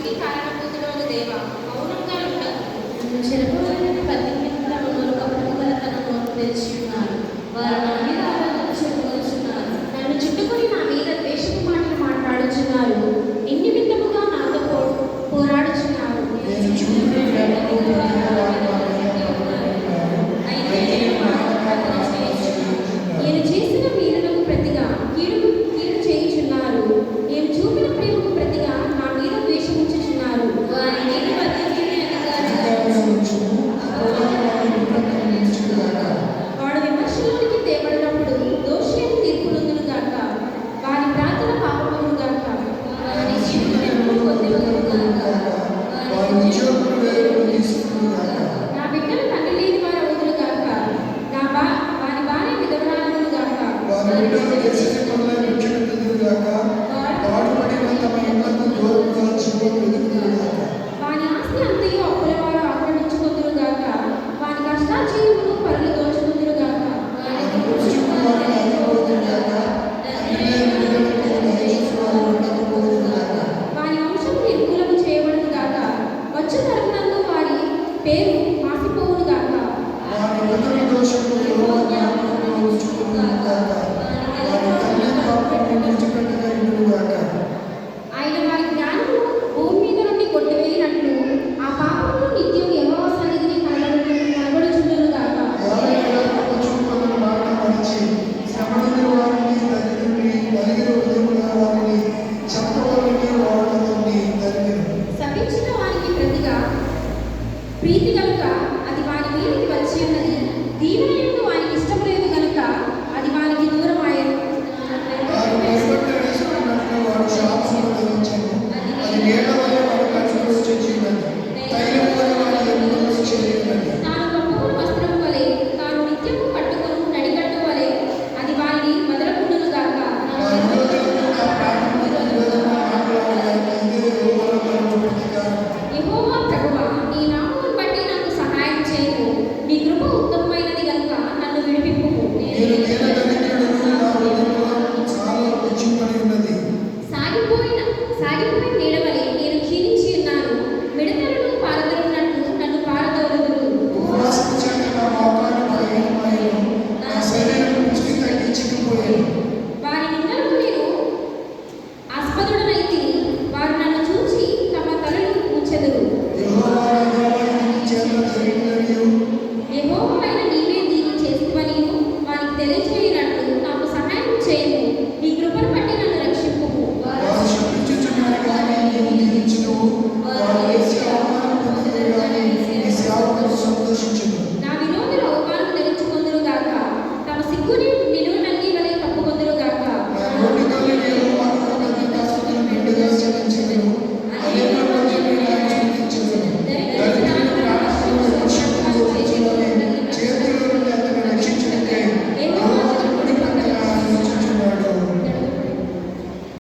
స్థితికి కారణభూతుడు దేవ మౌనంగా ఉండదు చెరపబడిన పద్దెనిమిది こんにちは。పేరు మాసిపోవును గాక. వారి మొదటి దోషములు ఎవరు? జ్ఞాపకం ఉంచుకుంటారు